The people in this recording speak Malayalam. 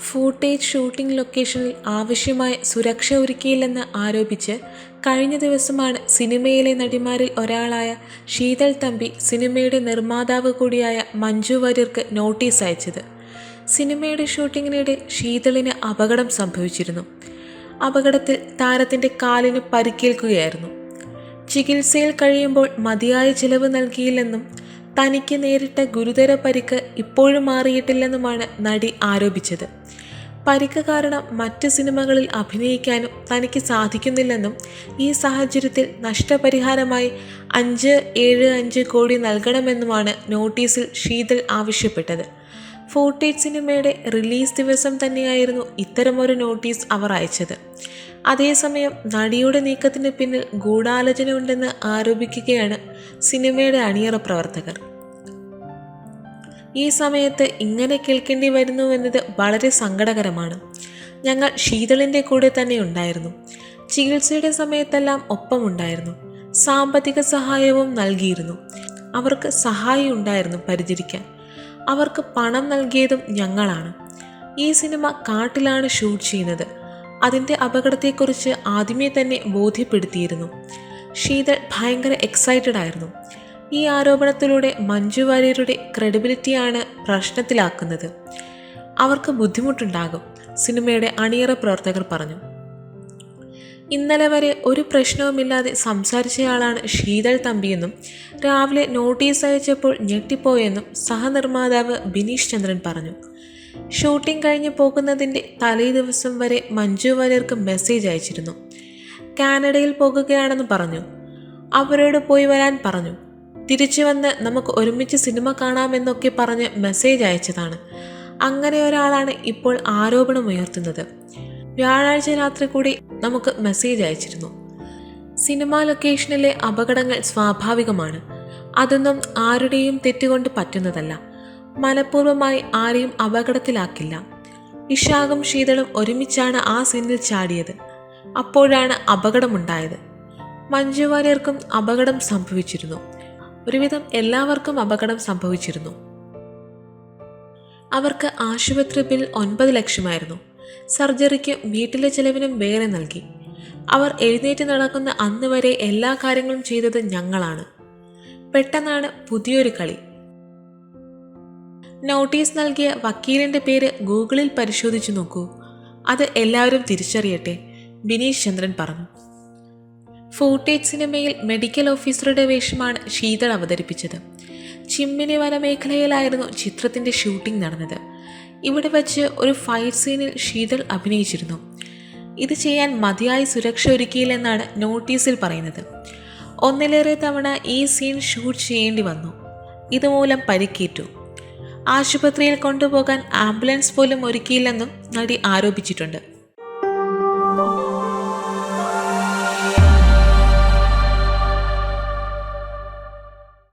ഫൂട്ടേജ് ഷൂട്ടിംഗ് ലൊക്കേഷനിൽ ആവശ്യമായ സുരക്ഷ ഒരുക്കിയില്ലെന്ന് ആരോപിച്ച് കഴിഞ്ഞ ദിവസമാണ് സിനിമയിലെ നടിമാരിൽ ഒരാളായ ശീതൾ തമ്പി സിനിമയുടെ നിർമ്മാതാവ് കൂടിയായ മഞ്ജു വാര്യർക്ക് നോട്ടീസ് അയച്ചത്. സിനിമയുടെ ഷൂട്ടിങ്ങിനിടെ ശീതളിന് അപകടം സംഭവിച്ചിരുന്നു. അപകടത്തിൽ താരത്തിന്റെ കാലിന് പരിക്കേൽക്കുകയായിരുന്നു. ചികിത്സയിൽ കഴിയുമ്പോൾ മതിയായ ചിലവ് നൽകിയില്ലെന്നും തനിക്ക് നേരിട്ട ഗുരുതര പരിക്ക് ഇപ്പോഴും മാറിയിട്ടില്ലെന്നുമാണ് നടി ആരോപിച്ചത്. പരിക്ക് കാരണം മറ്റ് സിനിമകളിൽ അഭിനയിക്കാനും തനിക്ക് സാധിക്കുന്നില്ലെന്നും ഈ സാഹചര്യത്തിൽ നഷ്ടപരിഹാരമായി അഞ്ച് ഏഴ് അഞ്ച് കോടി നൽകണമെന്നുമാണ് നോട്ടീസിൽ ഷീതൽ ആവശ്യപ്പെട്ടത്. ഫോർട്ടേറ്റ് സിനിമയുടെ റിലീസ് ദിവസം തന്നെയായിരുന്നു ഇത്തരമൊരു നോട്ടീസ് അവർ അയച്ചത്. അതേസമയം നടിയുടെ നീക്കത്തിന് പിന്നിൽ ഗൂഢാലോചന ഉണ്ടെന്ന് ആരോപിക്കുകയാണ് സിനിമയുടെ അണിയറ പ്രവർത്തകർ. ഈ സമയത്ത് ഇങ്ങനെ കേൾക്കേണ്ടി വരുന്നുവെന്നത് വളരെ സങ്കടകരമാണ്. ഞങ്ങൾ ശീതളിന്റെ കൂടെ തന്നെ ഉണ്ടായിരുന്നു. ചികിത്സയുടെ സമയത്തെല്ലാം ഒപ്പമുണ്ടായിരുന്നു. സാമ്പത്തിക സഹായവും നൽകിയിരുന്നു. അവർക്ക് സഹായം ഉണ്ടായിരുന്നു പരിചരിക്കാൻ. അവർക്ക് പണം നൽകിയതും ഞങ്ങളാണ്. ഈ സിനിമ കാട്ടിലാണ് ഷൂട്ട് ചെയ്യുന്നത്. അതിന്റെ അപകടത്തെക്കുറിച്ച് ആദ്യമേ തന്നെ ബോധ്യപ്പെടുത്തിയിരുന്നു. ശീതൾ ഭയങ്കര എക്സൈറ്റഡ് ആയിരുന്നു. ഈ ആരോപണത്തിലൂടെ മഞ്ജു വാര്യരുടെ ക്രെഡിബിലിറ്റിയാണ് പ്രശ്നത്തിലാക്കുന്നത്. അവർക്ക് ബുദ്ധിമുട്ടുണ്ടാകും സിനിമയുടെ അണിയറ പ്രവർത്തകർ പറഞ്ഞു. ഇന്നലെ വരെ ഒരു പ്രശ്നവുമില്ലാതെ സംസാരിച്ചയാളാണ് ശീതൾ തമ്പിയെന്നും രാവിലെ നോട്ടീസ് അയച്ചപ്പോൾ ഞെട്ടിപ്പോയെന്നും സഹനിർമ്മാതാവ് ബിനീഷ് ചന്ദ്രൻ പറഞ്ഞു. ഷൂട്ടിംഗ് കഴിഞ്ഞ് പോകുന്നതിന്റെ തലേ ദിവസം വരെ മഞ്ജു വാര്യർക്ക് മെസ്സേജ് അയച്ചിരുന്നു. കാനഡയിൽ പോകുകയാണെന്ന് പറഞ്ഞു. അവരോട് പോയി വരാൻ പറഞ്ഞു. തിരിച്ചു വന്ന് നമുക്ക് ഒരുമിച്ച് സിനിമ കാണാമെന്നൊക്കെ പറഞ്ഞ് മെസ്സേജ് അയച്ചതാണ്. അങ്ങനെ ഒരാളാണ് ഇപ്പോൾ ആരോപണമുയർത്തുന്നത് വ്യാഴാഴ്ച രാത്രി കൂടി നമുക്ക് മെസ്സേജ് അയച്ചിരുന്നു. സിനിമാ ലൊക്കേഷനിലെ അപകടങ്ങൾ സ്വാഭാവികമാണ്. അതൊന്നും ആരുടെയും തെറ്റുകൊണ്ട് പറ്റുന്നതല്ല. മനഃപൂർവമായി ആരെയും അപകടത്തിലാക്കില്ല. ഇഷാകും ശീതളും ഒരുമിച്ചാണ് ആ സീനിൽ ചാടിയത്. അപ്പോഴാണ് അപകടമുണ്ടായത്. മഞ്ജു വാര്യർക്കും അപകടം സംഭവിച്ചിരുന്നു. ഒരുവിധം എല്ലാവർക്കും അപകടം സംഭവിച്ചിരുന്നു. അവർക്ക് ആശുപത്രി ബിൽ ഒൻപത് ലക്ഷമായിരുന്നു. സർജറിക്ക് വീട്ടിലെ ചെലവിനും വേറെ നൽകി. അവർ എഴുന്നേറ്റ് നടക്കുന്ന അന്ന് വരെ എല്ലാ കാര്യങ്ങളും ചെയ്തത് ഞങ്ങളാണ്. പെട്ടെന്നാണ് പുതിയൊരു കളി. നോട്ടീസ് നൽകിയ വക്കീലിന്റെ പേര് ഗൂഗിളിൽ പരിശോധിച്ചു നോക്കൂ. അത് എല്ലാവരും തിരിച്ചറിയട്ടെ ബിനീഷ് ചന്ദ്രൻ പറഞ്ഞു. ഫോർട്ടേജ് സിനിമയിൽ മെഡിക്കൽ ഓഫീസറുടെ വേഷമാണ് ശീതൾ അവതരിപ്പിച്ചത്. ചിമ്മിനി വനമേഖലയിലായിരുന്നു ചിത്രത്തിന്റെ ഷൂട്ടിംഗ് നടന്നത്. ഇവിടെ വച്ച് ഒരു ഫൈറ്റ് സീനിൽ ശീതൾ അഭിനയിച്ചിരുന്നു. ഇത് ചെയ്യാൻ മതിയായ സുരക്ഷ ഒരുക്കിയില്ലെന്നാണ് നോട്ടീസിൽ പറയുന്നത്. ഒന്നിലേറെ തവണ ഈ സീൻ ഷൂട്ട് ചെയ്യേണ്ടി വന്നു. ഇതുമൂലം പരിക്കേറ്റു. ആശുപത്രിയിൽ കൊണ്ടുപോകാൻ ആംബുലൻസ് പോലും ഒരുക്കിയില്ലെന്നും നടി ആരോപിച്ചിട്ടുണ്ട്.